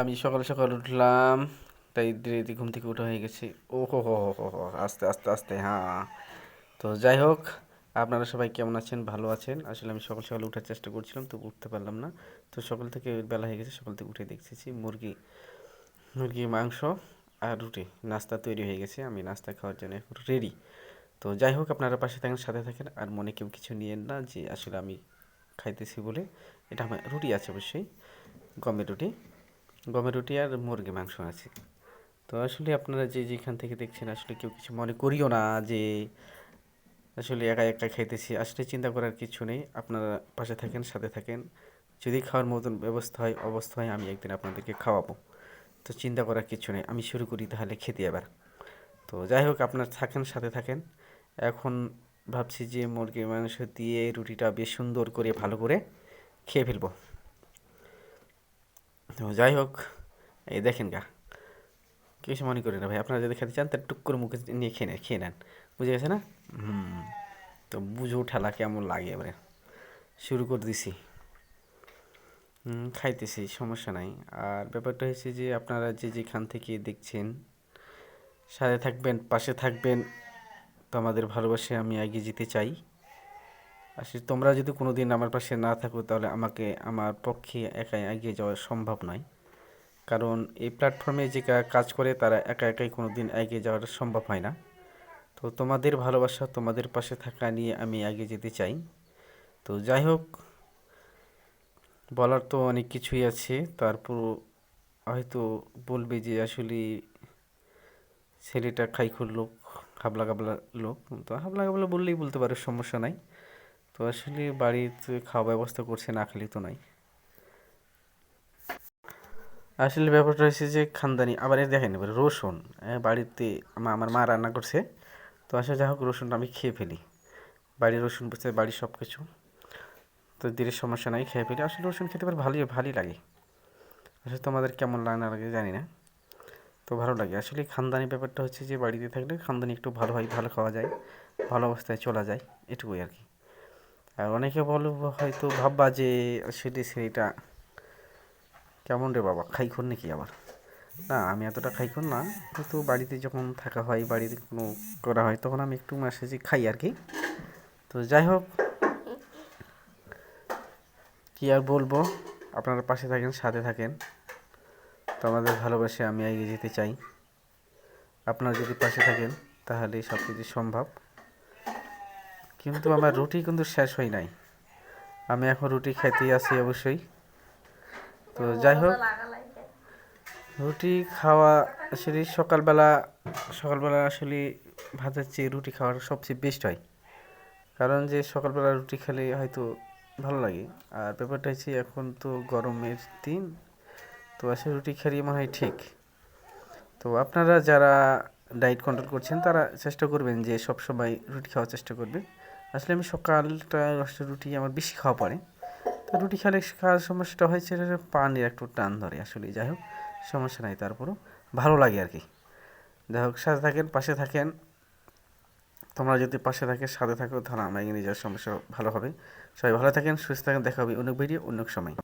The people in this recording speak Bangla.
আমি সকাল সকাল উঠলাম, তাই দেরিতে ঘুম থেকে উঠা হয়ে গেছে। ও হো হো হো হো আস্তে আস্তে আস্তে হ্যাঁ। তো যাই হোক, আপনারা সবাই কেমন আছেন, ভালো আছেন? আসলে আমি সকাল সকাল উঠার চেষ্টা করছিলাম তো উঠতে পারলাম না। তো সকাল থেকে বেলা হয়ে গেছে, সকাল থেকে উঠে দেখতেছি মুরগি মুরগি মাংস আর রুটি। নাস্তা তৈরি হয়ে গেছে, আমি নাস্তা খাওয়ার জন্য এখন রেডি তো যাই হোক, আপনারা পাশে থাকেন, সাথে থাকেন, আর মনে কেউ কিছু নিয়েন না যে আসলে আমি খাইতেছি বলে। এটা আমার রুটি আছে অবশ্যই, গমের রুটি। গমের রুটি আর মুরগি মাংস আছে। তো আসলে আপনারা যে যেখান থেকে দেখছেন, আসলে কেউ কিছু মনে করিও না যে আসলে একা একা খাইতেছি। আসলে চিন্তা করার কিছু নেই, আপনারা পাশে থাকেন, সাথে থাকেন। যদি খাওয়ার মতন ব্যবস্থা হয়, অবস্থা হয়, আমি একদিন আপনাদেরকে খাওয়াবো। তো চিন্তা করার কিছু নেই, আমি শুরু করি তাহলে খেতে এবার তো যাই হোক, আপনার থাকেন, সাথে থাকেন। এখন ভাবছি যে মুরগির মাংস দিয়ে রুটিটা বেশ সুন্দর করে, ভালো করে খেয়ে ফেলব। তো যাই হোক, এই দেখেন গা কিছু মনে করি না ভাই? আপনারা যদি খেতে চান, তাহলে টুক করে মুখে নিয়ে খেয়ে নেন খেয়ে নেন। বুঝে গেছে না? হুম, তো বুঝো ঠেলা কেমন লাগে এবারে। শুরু করে দিছি। খাইতেছি, সমস্যা নাই। আর ব্যাপারটা হচ্ছে যে, আপনারা যে যেখান থেকে দেখছেন, সাথে থাকবেন, পাশে থাকবেন, তো আমাদের ভালোবাসে আমি এগিয়ে যেতে চাই। আসলে তোমরা যদি কোনো দিন আমার পাশে না থাকো, তাহলে আমাকে আমার পক্ষে একাই এগিয়ে যাওয়া সম্ভব নয়। কারণ এই প্ল্যাটফর্মে যে কাজ করে, তারা একা একাই কোনো দিন এগিয়ে যাওয়াটা সম্ভব হয় না। তো তোমাদের ভালোবাসা, তোমাদের পাশে থাকা নিয়ে আমি এগিয়ে যেতে চাই। তো যাই হোক, বলার তো অনেক কিছুই আছে। তারপর হয়তো বলবে যে আসলে ছেলেটা খাইখুর লোক, হাবলা গাবলা লোক। তো হাবলা গাবলা বললেই বলতে পারে, সমস্যা নাই। তো আসলে বাড়িতে খাওয়া ব্যবস্থা করছে না খেলে তো নাই। আসলে ব্যাপারটা হচ্ছে যে খানদানি, আবার দেখেন এবার রসুন বাড়িতে আমা- আমার মা রান্না করছে। তো আসলে যাই হোক, রসুনটা আমি খেয়ে ফেলি। বাড়ির রসুন, বুঝতে বাড়ির সব কিছু তো ধীরে সমস্যা নাই, খেয়ে ফেলি। আসলে রসুন খেতে পারে, ভালোই ভালোই লাগে। আসলে তোমাদের কেমন লাগে না লাগে জানি না। তো ভালো লাগে। আসলে খানদানি ব্যাপারটা হচ্ছে যে বাড়িতে থাকলে খানদানি একটু ভালো হয়, ভালো খাওয়া যায়, ভালো অবস্থায় চলা যায়, এটুকুই আর কি। আর অনেকে বলো হয়তো ভাববা যে আসলে সেটা কেমন রে বাবা, খাইখোর নাকি আবার? না, আমি এতটা খাইখোর না, কিন্তু বাড়িতে যখন থাকা হয়, বাড়িতে কোনো করা হয়, তখন আমি একটু মাসে যে খাই আর কি। তো যাই হোক, কি আর বলব, আপনারা পাশে থাকেন, সাথে থাকেন। তো আমাদের ভালোবাসে আমি এগিয়ে যেতে চাই। আপনারা যদি পাশে থাকেন তাহলে সব কিছু সম্ভব। কিন্তু আমার রুটি কিন্তু শেষ হয় নাই। আমি এখন রুটি খাইতেই আছি অবশ্যই। তো যাই হোক, রুটি খাওয়া আসলে সকালবেলা সকালবেলা আসলে ভাতের চেয়ে রুটি খাওয়ার সবচেয়ে বেস্ট হয়। কারণ যে সকালবেলা রুটি খেলে হয়তো ভালো লাগে। আর ব্যাপারটা হচ্ছে এখন তো গরমের দিন, তো আসলে রুটি খেলে মনে হয় ঠিক। তো আপনারা যারা ডায়েট কন্ট্রোল করছেন, তারা চেষ্টা করবেন যে সব সময় রুটি খাওয়ার চেষ্টা করবে। আসলে আমি সকালটা আসলে রুটি আমার বেশি খাওয়া পড়ে। তো রুটি খেলে খাওয়ার সমস্যাটা হয়েছে যে পানির একটু টান ধরে আসলে, যাই হোক, সমস্যা নাই তারপরও ভালো লাগে আর কি। যাই হোক, সাথে থাকেন, পাশে থাকেন। তোমরা যদি পাশে থাকে, সাথে থাকো, তাহলে আমার নিজের সমস্যা ভালো হবে। সবাই ভালো থাকেন, সুস্থ থাকেন, দেখা হবে অন্য ভিডিও, অন্য সময়।